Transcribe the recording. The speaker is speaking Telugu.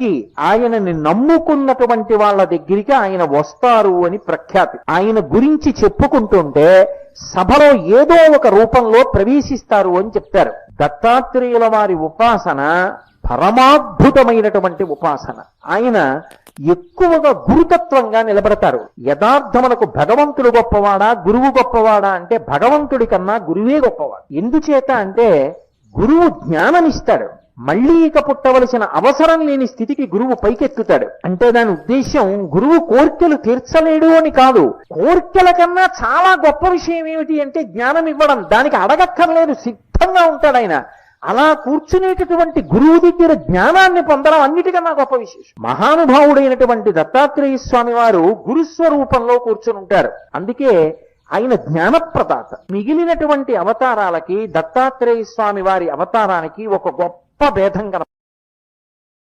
కి ఆయనని నమ్ముకున్నటువంటి వాళ్ళ దగ్గరికి ఆయన వస్తారు అని ప్రఖ్యాతి. ఆయన గురించి చెప్పుకుంటుంటే సభలో ఏదో ఒక రూపంలో ప్రవేశిస్తారు అని చెప్తారు. దత్తాత్రేయుల వారి ఉపాసన పరమాద్భుతమైనటువంటి ఉపాసన. ఆయన ఎక్కువగా గురుతత్వంగా నిలబడతారు. యథార్థమునకు భగవంతుడు గొప్పవాడా గురువు గొప్పవాడా అంటే భగవంతుడి కన్నా గురువే గొప్పవాడు. ఎందుచేత అంటే గురువు జ్ఞానమిస్తాడు మళ్ళీ ఇక పుట్టవలసిన అవసరం లేని స్థితికి గురువు పైకెత్తుతాడు. అంటే దాని ఉద్దేశం గురువు కోర్కెలు తీర్చలేడు అని కాదు. కోర్కెల కన్నా చాలా గొప్ప విషయం ఏమిటి అంటే జ్ఞానం ఇవ్వడం. దానికి అడగక్కర్లేదు సిద్ధంగా ఉంటాడు ఆయన. అలా కూర్చునేటటువంటి గురువు దగ్గర జ్ఞానాన్ని పొందడం అన్నిటికన్నా గొప్ప విశేషం. మహానుభావుడైనటువంటి దత్తాత్రేయ స్వామి వారు గురుస్వరూపంలో కూర్చుని ఉంటారు. అందుకే ఆయన జ్ఞానప్రదాత. మిగిలినటువంటి అవతారాలకి దత్తాత్రేయ స్వామి వారి అవతారానికి ఒక గొప్ప భేదం కన